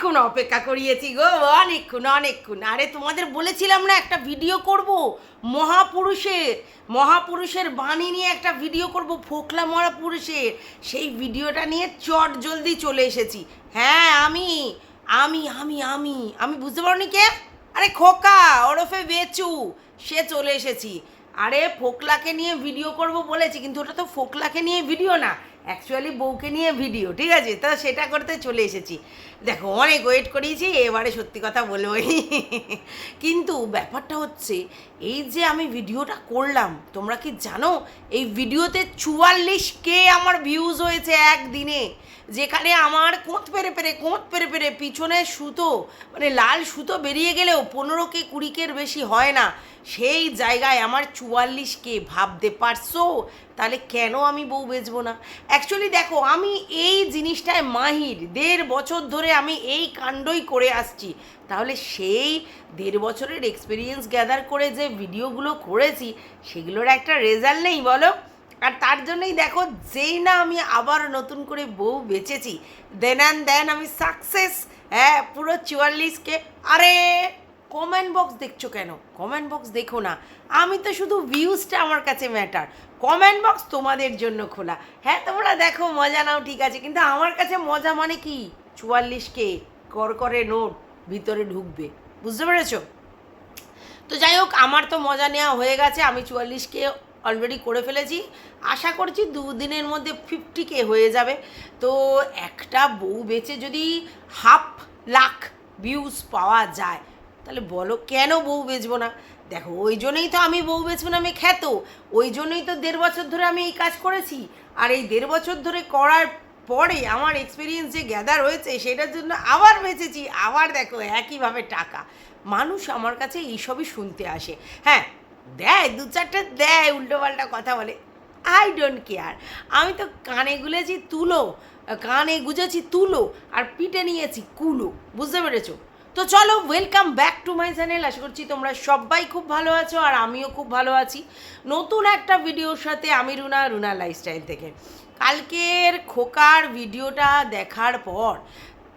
অনেকক্ষণ অপেক্ষা করিয়েছি গো, অনেকক্ষণ অনেকক্ষণ। আরে, তোমাদের বলেছিলাম না একটা ভিডিও করব? মহাপুরুষের মহাপুরুষের বাণী নিয়ে একটা ভিডিও করব, ফোকলা মরা পুরুষের সেই ভিডিওটা নিয়ে চট জলদি চলে এসেছি। হ্যাঁ আমি আমি আমি আমি আমি বুঝতে পারোনি কে? আরে, খোকা, ওরফে বেচু, সে চলে এসেছি। আরে, ফোকলাকে নিয়ে ভিডিও করব বলেছি, কিন্তু ওটা তো ফোকলাকে নিয়ে ভিডিও না অ্যাকচুয়ালি বউকে নিয়ে ভিডিও ঠিক আছে? তা সেটা করতে চলে এসেছি। দেখো, অনেক ওয়েট করিয়েছি, এবারে সত্যি কথা বলবোই। কিন্তু ব্যাপারটা হচ্ছে, এই যে আমি ভিডিওটা করলাম, তোমরা কি জানো, এই ভিডিওতে চুয়াল্লিশ কে আমার ভিউজ হয়েছে একদিনে, যেখানে আমার কোঁত পেরে পেরে, কোঁত পেরে পেরে পিছনে সুতো মানে লাল সুতো বেরিয়ে গেলেও পনেরো কে কুড়ি কের বেশি হয় না। সেই জায়গায় আমার চুয়াল্লিশ কে ভাবতে পারছ? তাহলে কেন আমি বউ বেচবো না? অ্যাকচুয়ালি দেখো, আমি এই জিনিসটায় মাহির, দেড় বছর ধরে আমি এই কাণ্ডই করে আসছি। তাহলে সেই দেড় বছরের এক্সপিরিয়েন্স গ্যাদার করে যে ভিডিওগুলো করেছি, সেগুলোর একটা রেজাল্ট নেই বলো? আর তার জন্যই দেখো, যেই না আমি আবার নতুন করে বউ বেঁচেছি দেন অ্যান্ড দেন আমি সাকসেস হ্যাঁ পুরো চুয়াল্লিশকে আরে কমেন্ট বক্স দেখছ কেন? কমেন্ট বক্স দেখো না। আমি তো শুধু ভিউজটা আমার কাছে ম্যাটার কমেন্ট বক্স তোমাদের জন্য খোলা। হ্যাঁ তোমরা দেখো, মজা নাও, ঠিক আছে, কিন্তু আমার কাছে মজা মানে কি? চুয়াল্লিশকে কর করে নোট ভিতরে ঢুকবে। বুঝতে পেরেছ? তো যাই হোক, আমার তো মজা নেওয়া হয়ে গেছে। আমি চুয়াল্লিশকে অলরেডি করে ফেলেছি। আশা করছি দুদিনের মধ্যে ফিফটি কে হয়ে যাবে। তো একটা বউ বেচে যদি হাফ লাখ ভিউজ পাওয়া যায়, তাহলে বলো কেন বউ বেচবো না? দেখো, ওই জন্যই তো আমি বউ বেচবো না, আমি খ্যাত। ওই জন্যই তো দেড় বছর ধরে আমি এই কাজ করেছি। আর এই দেড় বছর ধরে করার পরে আমার এক্সপিরিয়েন্স যে গ্যাদার হয়েছে, সেটার জন্য আবার বেঁচেছি, আবার দেখো একইভাবে টাকা। মানুষ আমার কাছে এইসবই শুনতে আসে। হ্যাঁ দেয়, দু চারটে দেয়, উল্টোপাল্টা কথা বলে। আই ডোন্ট কেয়ার আমি তো কানে গুলেছি তুলো, কানে গুজেছি তুলো, আর পিঠে নিয়েছি কুলো। বুঝতে পেরেছ? তো চলো welcome back to my channel আশা করছি তোমরা সবাই খুব ভালো আছো, আর আমিও খুব ভালো আছি। নতুন একটা ভিডিওর সাথে আমি রুনা রুনা লাইফস্টাইল থেকে। কালকের খোকার ভিডিওটা দেখার পর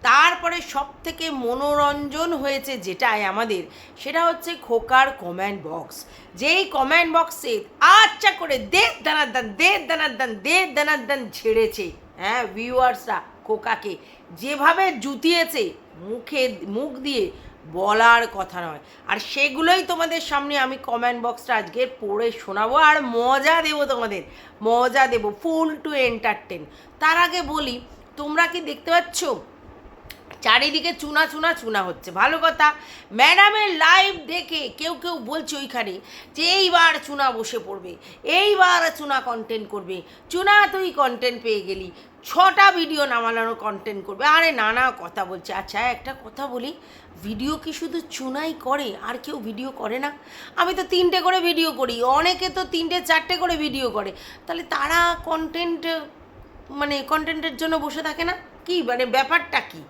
তারপরে সব থেকে মনোরঞ্জন হয়েছে যেটাই আমাদের, সেটা হচ্ছে খোকার কমেন্ট বক্স যেই কমেন্ট বক্সে আচ্ছা করে দে দানার দান দে দানার দান দে দানার দান ছেড়েছে হ্যাঁ ভিউয়ার্সরা খোকাকে, যেভাবে জুতিয়েছে, মুখে, মুখ দিয়ে বলার কথা নয়। আর সেগুলোই তোমাদের সামনে আমি কমেন্ট বক্সটা আজকে পড়ে শোনাবো, আর মজা দেবো তোমাদের, মজা দেবো ফুল টু এন্টারটেন তার আগে বলি, তোমরা কি দেখতে পাচ্ছ? চারিদিকে চুনা চুনা চুনা হচ্ছে। ভালো কথা, ম্যাডামের লাইভ দেখে কেউ কেউ বলছে ওইখানে যে এইবার চুনা বসে পড়বে, এইবার চুনা কন্টেন্ট করবে। চুনা তুই কন্টেন্ট পেয়ে গেলি, ছটা ভিডিও নামালানো কন্টেন্ট করবে। আরে নানা কথা বলছে। আচ্ছা একটা কথা বলি ভিডিও কি শুধু চুনাই করে, আর কেউ ভিডিও করে না? আমি তো তিনটে করে ভিডিও করি, অনেকে তো তিনটে, চারটে করে ভিডিও করে। তাহলে তারা কন্টেন্ট মানে কন্টেন্টের জন্য বসে থাকে না? কি? মানে ব্যাপারটা কি?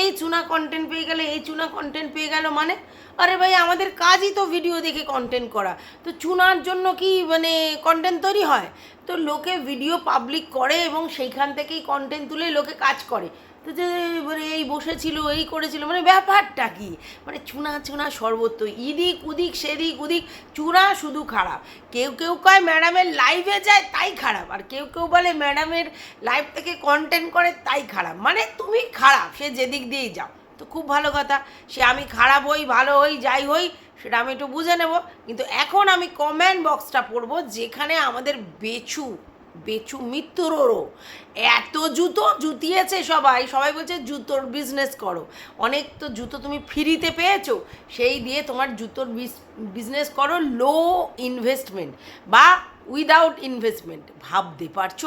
এই চুনা কন্টেন্ট পেয়ে গেলে, এই চুনা কন্টেন্ট পেয়ে গেল মানে আরে ভাই, আমাদের কাজই তো ভিডিও দেখে কন্টেন্ট করা। তো চুনার জন্য কি মানে কন্টেন্ট তৈরি হয়? তো লোকে ভিডিও পাবলিক করে এবং সেইখান থেকেই কন্টেন্ট তুলে লোকে কাজ করে। তো যে মানে এই বসেছিল, এই করেছিল মানে ব্যাপারটা কি? মানে চুনা চুনা সর্বত্র, ইদিক, উদিক, সেদিক, উদিক, চুনা শুধু খারাপ। কেউ কেউ কয় ম্যাডামের লাইভে যায়, তাই খারাপ। আর কেউ কেউ বলে ম্যাডামের লাইভ থেকে কন্টেন্ট করে, তাই খারাপ। মানে তুমি খারাপ, সে যেদিক দিয়েই যাও। তো খুব ভালো কথা। সে আমি খারাপ হই, ভালো হই, যাই হই, সেটা আমি একটু বুঝে নেব। কিন্তু এখন আমি কমেন্ট বক্সটা পড়ব, যেখানে আমাদের বেচু বেচু মিত্ররও এত জুতো জুতিয়েছে সবাই। সবাই বলছে, জুতোর বিজনেস করো। অনেক তো জুতো তুমি ফ্রিতে পেয়েছ, সেই দিয়ে তোমার জুতোর বিজনেস করো লো ইনভেস্টমেন্ট বা উইদাউট ইনভেস্টমেন্ট ভাবতে পারছ?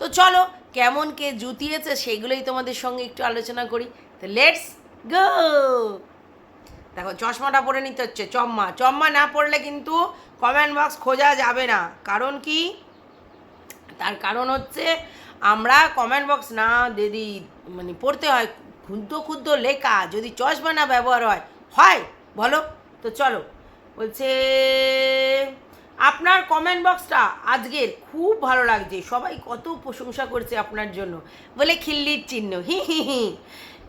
তো চলো, কেমন কে জুতিয়েছে সেগুলোই তোমাদের সঙ্গে একটু আলোচনা করি। তো লেটস গো দেখো, চশমাটা পরে নিতে হচ্ছে, চম্মা। চম্মা না পড়লে কিন্তু কমেন্ট বক্স খোঁজা যাবে না। কারণ কি? তার কারণ হচ্ছে আমরা কমেন্ট বক্স না যদি মানে পড়তে হয়, ক্ষুদ্র ক্ষুদ্র লেখা যদি চশমা না ব্যবহার হয় হয়? বলো? তো চলো। বলছে, আপনার কমেন্ট বক্সটা আজকের খুব ভালো লাগছে। সবাই কত প্রশংসা করছে আপনার জন্য। বলে খিল্লির চিহ্ন। হি হি হি।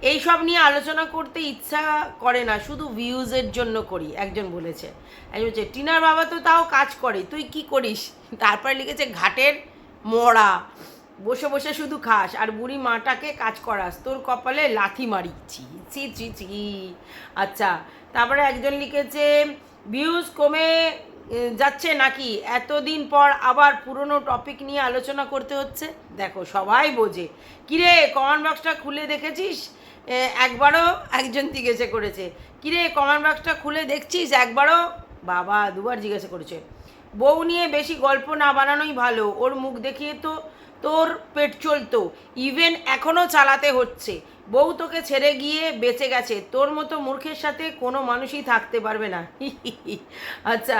এইসব নিয়ে আলোচনা করতে ইচ্ছা করে না, শুধু ভিউজের জন্য করি, একজন বলেছে। একজন বলছে, টিনার বাবা তো তাও কাজ করে, তুই কি করিস? তারপরে লিখেছে, ঘাটের মরা, বসে বসে শুধু খাস, আর বুড়ি মাটাকে কাজ করাস, তোর কপালে লাথি মারি। ছি ছি ছি ছি আচ্ছা তারপরে একজন লিখেছে ভিউজ কমে যাচ্ছে নাকি? এতদিন পর আবার পুরনো টপিক নিয়ে আলোচনা করতে হচ্ছে? দেখো, সবাই বোঝে। কিরে কমেন্ট বক্সটা খুলে দেখেছিস? একবারও একজন জিজ্ঞেসে করেছে। কিরে কমেন্ট বক্সটা খুলে দেখছিস একবারও? বাবা, দুবার জিজ্ঞাসা করেছে। বউ নিয়ে বেশি গল্প না বানানোই ভালো। ওর মুখ দেখিয়ে তো তোর পেট চলতো। ইভেন এখনও চালাতে হচ্ছে। বউ তোকে ছেড়ে গিয়ে বেঁচে গেছে। তোর মতো মূর্খের সাথে কোনো মানুষই থাকতে পারবে না। আচ্ছা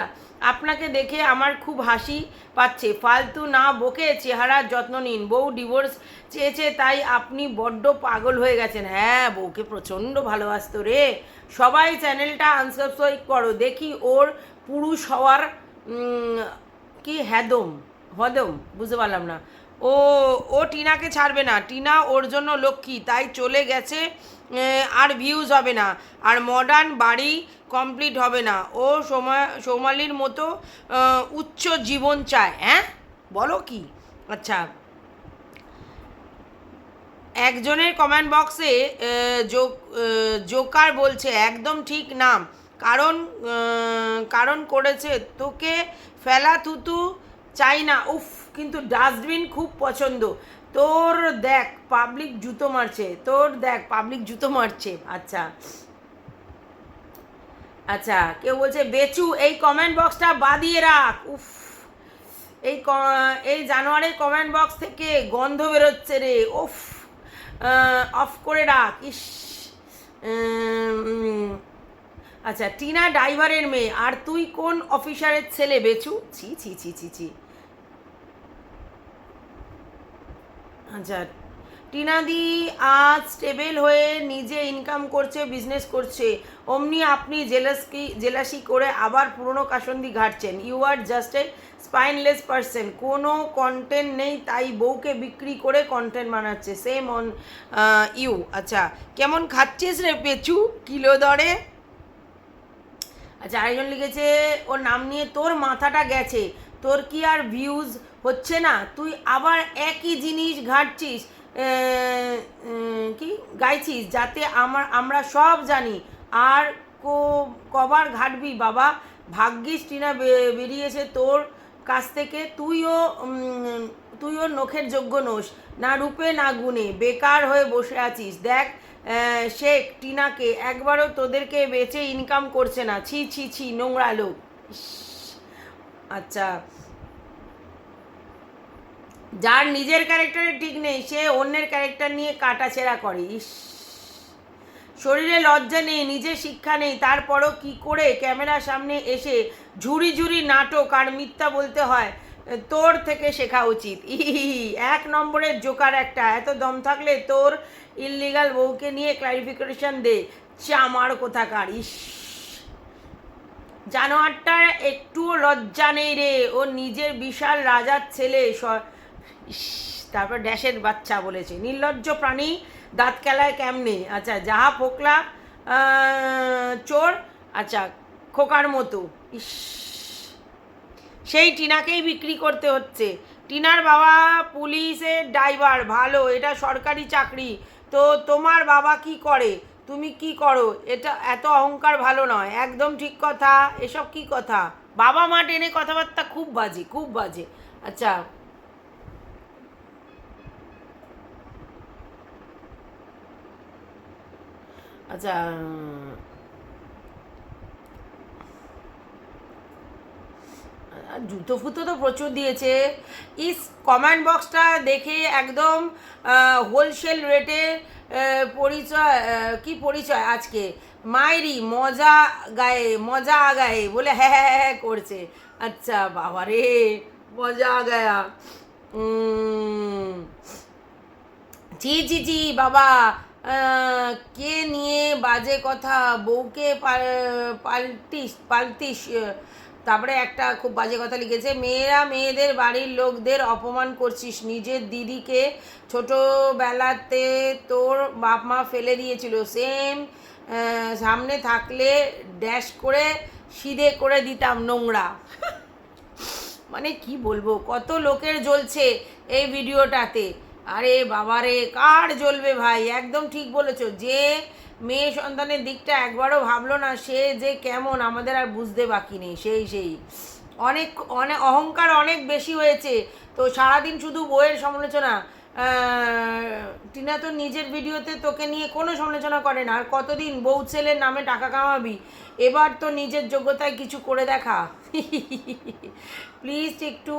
আপনাকে দেখে আমার খুব হাসি পাচ্ছে। ফালতু না বকে চেহারার যত্ন নিন। বউ ডিভোর্স চেয়েছে, তাই আপনি বড্ড পাগল হয়ে গেছেন। হ্যাঁ বউকে প্রচণ্ড ভালোবাসতো রে। সবাই চ্যানেলটা আনসাবস্ক্রাইব করো। দেখি ওর পুরুষ হওয়ার কি হ্যাদম? হদম? বুঝতে পারলাম না। ও ও টিনাকে ছাড়বে না। টিনা ওর জন্য লক্ষ্মী, তাই চলে গেছে আর ভিউজ হবে না। আর মডার্ন বাড়ি কমপ্লিট হবে না। ও সময় সোমালির মতো উচ্চ জীবন চায় হ্যাঁ? বলো কি? আচ্ছা। একজনের কমেন্ট বক্সে জোকার বলছে, একদম ঠিক নাম। কারণ কারণ করেছে তোকে, ফেলা থুতু চাই না। উফ কিন্তু ডাস্টবিন খুব পছন্দ। তোর দেখ, পাবলিক জুতো মারছে, তোর দেখ, পাবলিক জুতো মারছে। আচ্ছা। আচ্ছা কেউ বলছে, বেচু, এই কমেন্ট বক্সটা বাদিয়ে রাখ। উফ। এই এই জানুয়ারির কমেন্ট বক্স থেকে গন্ধ বেরোচ্ছে রে। উফ। অফ করে রাখ। ইস। আচ্ছা টিনা ড্রাইভারের মেয়ে, আর তুই কোন অফিসারের ছেলে, বেচু? ছি ছি ছি ছি ছি। আচ্ছা টিনাদি আজ স্টেবল হয়ে নিজে ইনকাম করছে বিজনেস করছে। অমনি আপনি জেলাসকি, জেলাসি করে আবার পুরনো কাসন্দি ঘাটছেন। You are just a spineless person কোনো কন্টেন্ট নেই, তাই বউকে বিক্রি করে কন্টেন্ট বানাচ্ছে। সেম অন ইউ আচ্ছা কেমন খাচ্ছিস রে পেচু? কিলো দরে? আচ্ছা আরেকজন লিখেছে, ওর নাম নিয়ে তোর মাথাটা গেছে। তোর কি আর ভিউজ হচ্ছে না, তুই আবার একই জিনিস ঘাটছিস কি গাইছিস যাতে আমার, আমরা সব জানি। আর কো, কবার ঘাটবি বাবা, ভাগ্যিস টিনা বেরিয়েছে তোর কাছ থেকে, তুইও তুইও নখের যোগ্য নোস, না রূপে না গুণে, বেকার হয়ে বসে আছিস। দেখ শেখ, টিনাকে একবারও তোদেরকে বেচে ইনকাম করছে না। ছি ছি ছি, নোংরা লোক। আচ্ছা। যার নিজের ক্যারেক্টারে ঠিক নেই, সে অন্যের ক্যারেক্টার নিয়ে কাটাছেড়া করে। ইস, শরীরে লজ্জা নেই নিজের শিক্ষা নেই, তারপরও কি করে ক্যামেরার সামনে এসে ঝুড়ি ঝুড়ি নাটক আর মিথ্যা বলতে হয়, তোর থেকে শেখা উচিত। ইহি, এক নম্বরের জোকার একটা, এত দম থাকলে তোর ইললিগাল বউকে নিয়ে ক্লারিফিকেশন দে, চামার কোথাকার, ইস। জানোয়ারটার একটুও লজ্জা নেই রে, ও নিজের বিশাল রাজার ছেলে ইস, তারপর ড্যাশের বাচ্চা বলেছে। নির্লজ্জ প্রাণী দাঁত খেলায় কেমনে? আচ্ছা যাহা পোকলা চোর আচ্ছা খোকার মতো। ইস সেই টিনাকেই বিক্রি করতে হচ্ছে। টিনার বাবা পুলিশের ড্রাইভার ভালো এটা সরকারি চাকরি। তো তোমার বাবা কি করে? তুমি কি করো? এটা এত অহংকার ভালো নয়। একদম ঠিক কথা। এসব কি কথা? বাবা মা টেনে কথাবার্তা খুব বাজে খুব বাজে। আচ্ছা আচ্ছা জুতো ফুতো তো প্রচুর দিয়েছে। ইস কমেন্ট বক্সটা দেখে একদম হোলসেল রেটে পরিচয় কি পরিচয় আজকে? মায়েরই মজা গায়ে মজা গায়ে বলে হ্যাঁ হ্যাঁ হ্যাঁ হ্যাঁ করছে। আচ্ছা বাবা রে মজা গায়া। উম, জি জি জি বাবা। কে নিয়ে বাজে কথা? বউকে পাল্টিস পাল্টিস। তারপরে একটা খুব বাজে কথা লিখেছে, মেয়েরা মেয়েদের বাড়ির লোকদের অপমান করছিস। নিজের দিদিকে ছোটোবেলাতে তোর বাপ মা ফেলে দিয়েছিল। সেম সামনে থাকলে ড্যাশ করে সিধে করে দিতাম নোংরা। মানে কি বলব? কত লোকের জ্বলছে এই ভিডিওটাতে আরে বাবারে, কার জ্বলবে ভাই? একদম ঠিক বলেছ। যে মেয়ে সন্তানের দিকটা একবারও ভাবলো না, সে যে কেমন, আমাদের আর বুঝতে বাকি নেই, সেই সেই। অনেক অনেক অহংকার অনেক বেশি হয়েছে। তো সারাদিন শুধু বইয়ের সমালোচনা টিনা তো নিজের ভিডিওতে তোকে নিয়ে কোনো সমালোচনা করে না। আর কতদিন বউ ছেলের নামে টাকা কামাবি? এবার তো নিজের যোগ্যতায় কিছু করে দেখা। প্লিজ একটু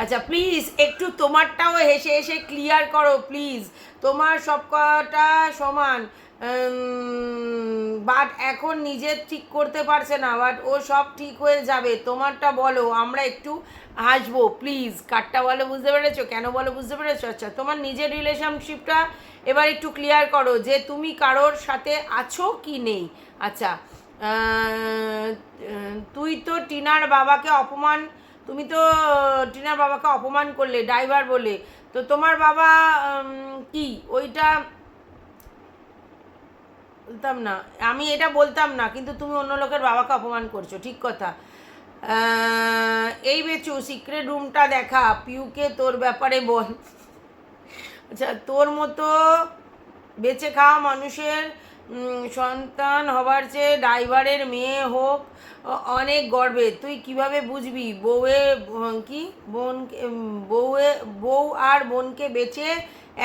আচ্ছা প্লিজ একটু তোমারটাও হেসে হেসে ক্লিয়ার করো প্লিজ তোমার সব কটা সমান বাট এখন নিজের ঠিক করতে পারছে না বাট ও সব ঠিক হয়ে যাবে। তোমারটা বলো, আমরা একটু হাসবো প্লিজ কারটা বলো, বুঝতে পেরেছ? কেন বলো, বুঝতে পেরেছ? আচ্ছা তোমার নিজের রিলেশনশিপটা এবার একটু ক্লিয়ার করো, যে তুমি কারোর সাথে আছো কি নেই? আচ্ছা তুই তো টিনার বাবাকে অপমান তুমি তো টিনার বাবাকে অপমান করলে, ড্রাইভার বলে। তো তোমার বাবা কি? ওইটা বলতাম না। আমি এটা বলতাম না, কিন্তু তুমি অন্য লোকের বাবাকে অপমান করছ, ঠিক কথা। এই বেচু সিক্রেট রুমটা দেখা। পিউকে তোর ব্যাপারে বল। আচ্ছা তোর মতো বেঁচে খাওয়া মানুষের সন্তান হবার চেয়ে ড্রাইভারের মেয়ে হোক অনেক গর্বে। তুই কীভাবে বুঝবি? বউয়ে কি? বোন বউয়ে, বউ আর বোনকে বেচে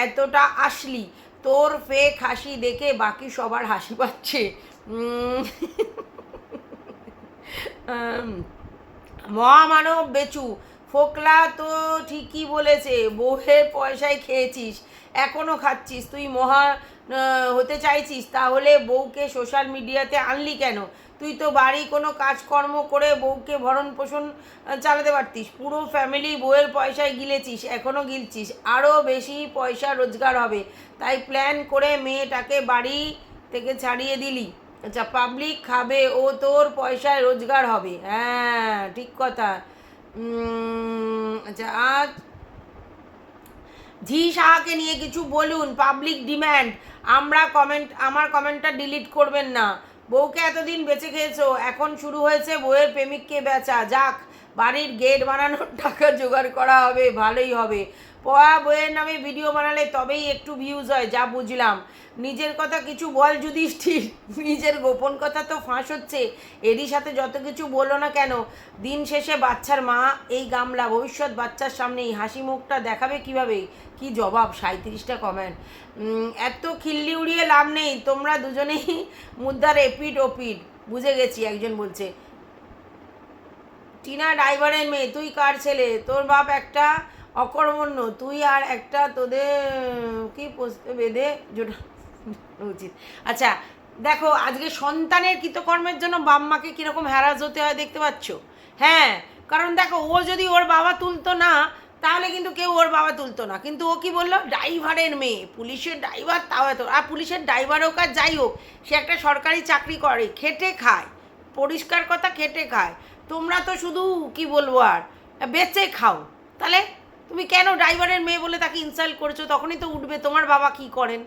এতটা আসলি? তোর ফেক হাসি দেখে বাকি সবার হাসি পাচ্ছে। মহামানব বেচু। ফোকলা তো ঠিকই বলেছে, বউয়ের পয়সায় খেয়েছিস এখনও খাচ্ছিস। তুই মহা হতে চাইছিস, তাহলে বউকে সোশ্যাল মিডিয়াতে আনলি কেন? তুই তো বাড়ি কোনো কাজকর্ম করে বউকে ভরণ পোষণ চালাতে পারতিস। পুরো ফ্যামিলি বউয়ের পয়সায় গিলেছিস এখনও গিলছিস। আরও বেশি পয়সা রোজগার হবে। তাই প্ল্যান করে মেয়েটাকে বাড়ি থেকে ছাড়িয়ে দিলি। আচ্ছা পাবলিক খাবে, ও তোর পয়সায় রোজগার হবে। হ্যাঁ ঠিক কথা। আচ্ছা আজ ঝি সাহাকে নিয়ে কিছু বলুন পাবলিক ডিম্যান্ড আমরা কমেন্ট আমার কমেন্টটা ডিলিট করবেন না। বউকে এতদিন বেঁচে খেয়েছো, এখন শুরু হয়েছে বউয়ের প্রেমিককে বেচা। যাক, বাড়ির গেট বানানোর টাকা জোগাড় করা হবে, ভালোই হবে। পয়া বইয়ের নামে ভিডিও বানালে তবেই একটু ভিউজ হয়, যা বুঝলাম। নিজের কথা কিছু বল যুধিষ্ঠির, নিজের গোপন কথা তো ফাঁস হচ্ছে। এরই সাথে যত কিছু বলো না কেন, দিন শেষে বাচ্চার মা এই গামলা, ভবিষ্যৎ বাচ্চার সামনে এই হাসি মুখটা দেখাবে কীভাবে? কি জবাব? সাঁত্রিশটা কমেন্ট এত খিল্লি উড়িয়ে লাভ নেই, তোমরা দুজনেই মুদ্রার এপিড ওপিড বুঝে গেছি, একজন বলছে। টিনা ড্রাইভারের মেয়ে, তুই কার ছেলে? তোর বাপ একটা অকর্মণ্য, তুই আর একটা তোদের, কি বেঁধে, জোটা, উচিত। আচ্ছা দেখো, আজকে সন্তানের কৃতকর্মের জন্য বাপ মাকে কীরকম হ্যারাস হতে হয় দেখতে পাচ্ছ? হ্যাঁ কারণ দেখো, ও যদি ওর বাবা তুলতো না, তাহলে কিন্তু কেউ ওর বাবা তুলতো না। কিন্তু ও কি বলল? ড্রাইভারের মেয়ে। পুলিশের ড্রাইভার তাও এত, আর পুলিশের ড্রাইভার হোক আর যাই হোক, সে একটা সরকারি চাকরি করে, খেটে খায়। পরিষ্কার কথা, খেটে খায়। তোমরা তো শুধু, কি বলব আর, বেচে খাও। তাহলে তুমি কেন ড্রাইভারের মেয়ে বলে তাকে ইনসাল্ট করেছ? তখনই তো উঠবে, তোমার বাবা কি করেন?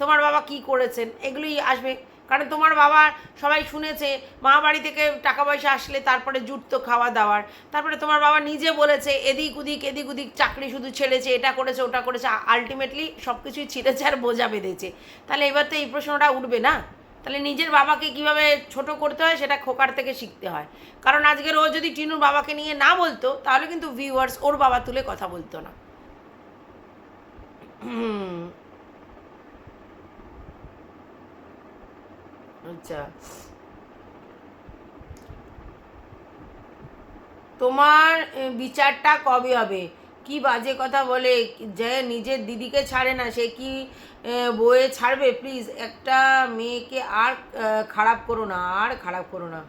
তোমার বাবা কি করেছেন? এগুলোই আসবে। কারণ তোমার বাবা সবাই শুনেছে, মা বাড়ি থেকে টাকা পয়সা আসলে তারপরে জুটতো খাওয়া দাওয়ার। তারপরে তোমার বাবা নিজে বলেছে, এদিক উদিক এদিক উদিক চাকরি শুধু ছেড়েছে, এটা করেছে, ওটা করেছে আলটিমেটলি সব কিছুই ছিঁড়েছে আর বোঝা বেঁধেছে। তাহলে এবার তো এই প্রশ্নটা উঠবে না? তাহলে নিজের বাবাকে কীভাবে ছোট করতে হয় সেটা খোকার থেকে শিখতে হয়। কারণ আজকের ও যদি টিনুর বাবাকে নিয়ে না বলতো, তাহলে কিন্তু ভিউয়ার্স ওর বাবা তুলে কথা বলতো না। আচ্ছা। তোমার বিচারটা কবে হবে? কি বাজে কথা বলে? যে নিজের দিদিকে ছাড়ে না, সে কি বয়ে ছাড়বে? প্লিজ, একটা মেয়েকে আর খারাপ করো না, আর খারাপ করো না।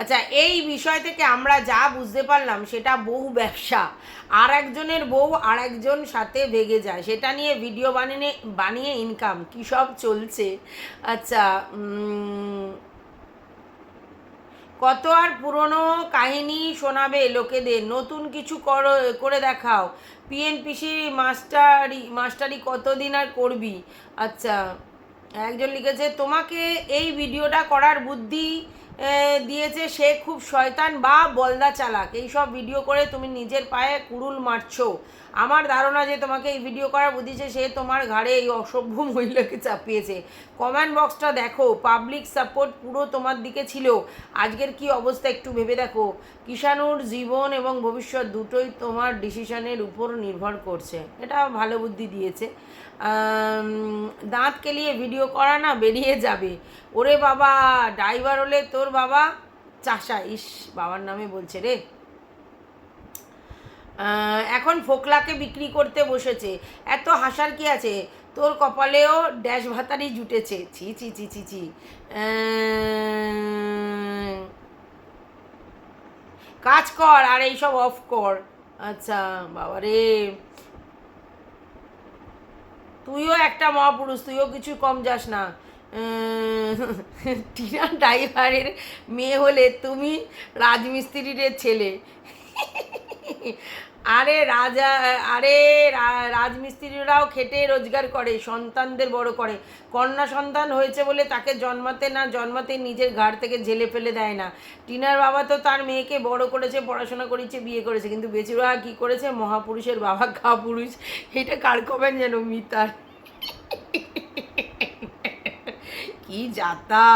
আচ্ছা এই বিষয় থেকে আমরা যা বুঝতে পারলাম, সেটা বউ ব্যবসা। আর একজনের বউ আর একজন সাথে ভেগে যায়। সেটা নিয়ে ভিডিও বানিয়ে বানিয়ে ইনকাম কী সব চলছে? আচ্ছা কত আর পুরনো কাহিনী শোনাবে লোকেদের? নতুন কিছু করো, করে দেখাও। পিএনপিসি মাস্টারি মাস্টারি কতদিন আর করবি? আচ্ছা একজন লিখেছে, তোমাকে এই ভিডিওটা করার বুদ্ধি দিয়েছে সে খুব শয়তান বা বলদা চালাক। এই সব ভিডিও করে তুমি নিজের পায়ে কুড়ুল মারছো। আমার ধারণা যে তোমাকে এই ভিডিও করা বুঝিয়েছে, সে তোমার ঘাড়ে এই অসভ্য মহিলাকে চাপিয়েছে। কমেন্ট বক্সটা দেখো পাবলিক সাপোর্ট পুরো তোমার দিকে ছিল। আজকের কি অবস্থা একটু ভেবে দেখো। কিষাণুর জীবন এবং ভবিষ্যৎ দুটোই তোমার ডিসিশনের উপর নির্ভর করছে। এটা ভালো বুদ্ধি দিয়েছে। দাঁত কেলিয়ে ভিডিও করা না বেরিয়ে যাবে। ওরে বাবা ড্রাইভার হলে তোর বাবা চাষা। ইস, বাবার নামে বলছে রে। এখন ফোকলাকে বিক্রি করতে বসেছে। এত হাসার কি আছে? তোর কপালেও ড্যাশ ভাতারি জুটেছে। ছি ছি ছি ছি ছি। কাজ কর আর এইসব অফ কর। আচ্ছা বাবা রে তুইও একটা মহাপুরুষ, তুইও কিছু কম যাস না। টিনা ড্রাইভারের মেয়ে হলে তুমি রাজমিস্ত্রির ছেলে। আরে রাজা, আরে রাজমিস্ত্রিরাও খেটে রোজগার করে, সন্তানদের বড় করে। কন্যা সন্তান হয়েছে বলে তাকে জন্মাতে না জন্মাতে নিজের ঘাড় থেকে ঝেলে ফেলে দেয় না। টিনার বাবা তো তার মেয়েকে বড় করেছে, পড়াশোনা করেছে, বিয়ে করেছে, কিন্তু বেচুরা কী করেছে? মহাপুরুষের বাবা খা পুরুষ। এটা কার কবেন যেন মিতার কি যাতা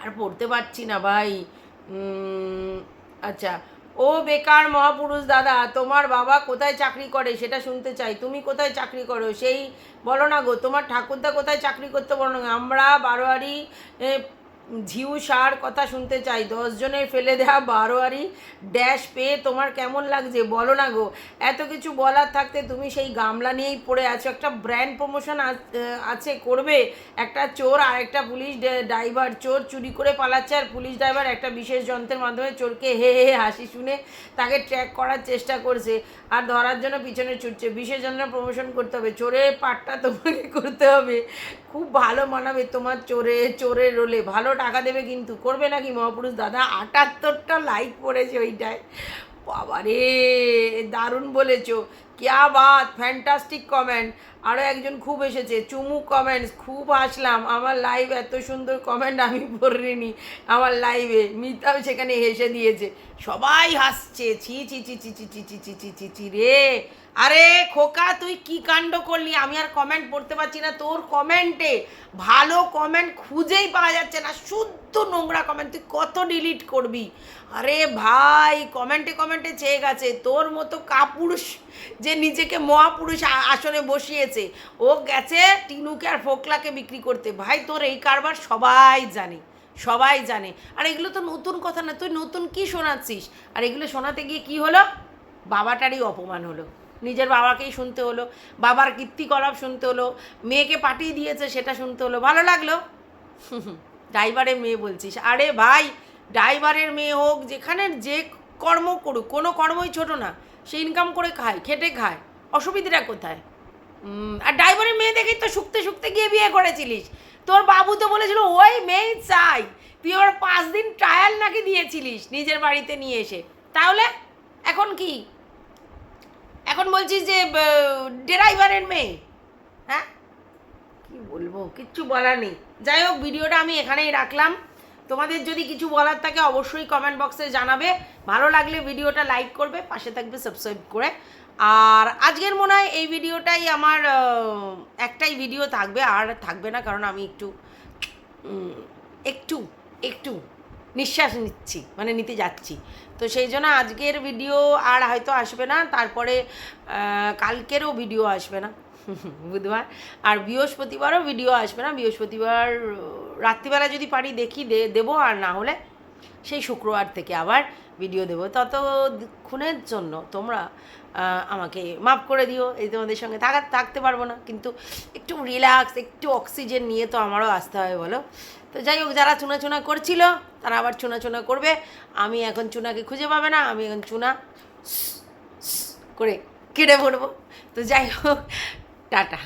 আর পড়তে পারছি না ভাই। আচ্ছা। ও বেকার মহাপুরুষ দাদা, তোমার বাবা কোথায় চাকরি করে সেটা শুনতে চাই। তুমি কোথায় চাকরি করো? সেই বলো না গো, তোমার ঠাকুরদা কোথায় চাকরি করতে বলো না আমরা বারোয়ারি ঝিউ সার কথা শুনতে চাই। দশজনের ফেলে দেওয়া বারোয়ারি ড্যাশ পেয়ে তোমার কেমন লাগছে? বলো না গো। এত কিছু বলার থাকতে তুমি সেই গামলা নিয়েই পড়ে আছো। একটা ব্র্যান্ড প্রমোশন আছে, করবে। একটা চোর আর একটা পুলিশ ড্রাইভার চোর চুরি করে পালাচ্ছে আর পুলিশ ড্রাইভার একটা বিশেষ যন্ত্রের মাধ্যমে চোরকে হে হে হাসি শুনে তাকে ট্র্যাক করার চেষ্টা করছে আর ধরার জন্য পিছনে ছুটছে। বিশেষ যন্ত্রের প্রমোশন করতে হবে। চোরের পাটটা তোমাকে করতে হবে। খুব ভালো মানাবে তোমার চোরে চোরের রোলে ভালো টাকা দেবে কিন্তু করবে নাকি মহাপুরুষ দাদা আটাত্তরটা লাইক পড়েছে ওইটায় বাবারে দারুণ বলেছ ক্যা বাত ফ্যান্টাস্টিক কমেন্ট আরও একজন খুব এসেছে চুমু কমেন্টস খুব হাসলাম আমার লাইভ এত সুন্দর কমেন্ট আমি পড়িনি আমার লাইভে মিতাও সেখানে হেসে দিয়েছে সবাই হাসছে ছি ছি ছি ছি ছি ছি ছি ছি ছি ছি রে আরে খোকা, তুই কি কাণ্ড করলি? আমি আর কমেন্ট পড়তে পারছি না। তোর কমেন্টে ভালো কমেন্ট খুঁজেই পাওয়া যাচ্ছে না। শুদ্ধ নোংরা কমেন্ট তুই কত ডিলিট করবি? আরে ভাই কমেন্টে কমেন্টে চেয়ে গেছে। তোর মতো কাপুরুষ যে নিজেকে মহাপুরুষ আসনে বসিয়েছে, ও গেছে টিনুকে আর ফোকলাকে বিক্রি করতে। ভাই, তোর এই কারবার সবাই জানে সবাই জানে। আর এগুলো তো নতুন কথা না, তুই নতুন কি শোনাচ্ছিস? আর এগুলো শোনাতে গিয়ে কি হলো? বাবাটারই অপমান হলো। নিজের বাবাকেই শুনতে হলো, বাবার কীর্তিকলাপ শুনতে হলো, মেয়েকে পাঠিয়ে দিয়েছে সেটা শুনতে হলো, ভালো লাগল? ড্রাইভারের মেয়ে বলছিস, আরে ভাই, ড্রাইভারের মেয়ে হোক, যেখানে যে কর্ম করুক, কোনো কর্মই ছোট না, সে ইনকাম করে খায়, খেটে খায়, অসুবিধাটা কোথায়? আর ড্রাইভারের মেয়ে দেখেই তো শুকতে শুকতে গিয়ে বিয়ে করেছিলিস। তোর বাবু তো বলেছিল, ওই মেয়ে চাই, তুই ওর পাঁচ দিন ট্রায়াল নাকি দিয়েছিলিস নিজের বাড়িতে নিয়ে এসে। তাহলে এখন কি? এখন বলছিস যে ড্রাইভারের মেয়ে। হ্যাঁ? কি বলব, কিচ্ছু বলার নেই। যাই হোক, ভিডিওটা আমি এখানেই রাখলাম। তোমাদের যদি কিছু বলার থাকে, অবশ্যই কমেন্ট বক্সে জানাবে। ভালো লাগলে ভিডিওটা লাইক করবে, পাশে থাকবে সাবস্ক্রাইব করে। আর আজকের মনে হয় এই ভিডিওটাই আমার একটাই ভিডিও থাকবে। আর থাকবে না, কারণ আমি একটু একটু একটু নিঃশ্বাস নিচ্ছি মানে নিতে যাচ্ছি। তো সেই জন্য আজকের ভিডিও আর হয়তো আসবে না, তারপরে কালকেরও ভিডিও আসবে না। বুধবার। আর বৃহস্পতিবারও ভিডিও আসবে না। বৃহস্পতিবার, রাত্রিবেলা যদি পারি দেখি দেবো, আর না হলে সেই শুক্রবার থেকে আবার ভিডিও দেবো। ততক্ষণের জন্য তোমরা আমাকে মাফ করে দিও, এই তোমাদের সঙ্গে থাকা, থাকতে পারব না। কিন্তু একটু রিল্যাক্স একটু অক্সিজেন নিয়ে তো আমারও আসতে হবে বলো। তো যাই হোক, যারা চুনা চুনা করছিল, তারা আবার চুনা চুনা করবে। আমি এখন চুনাকে খুঁজে পাবে না, আমি এখন চুনা করে কেটে পড়ব তো যাই হোক, টাটা।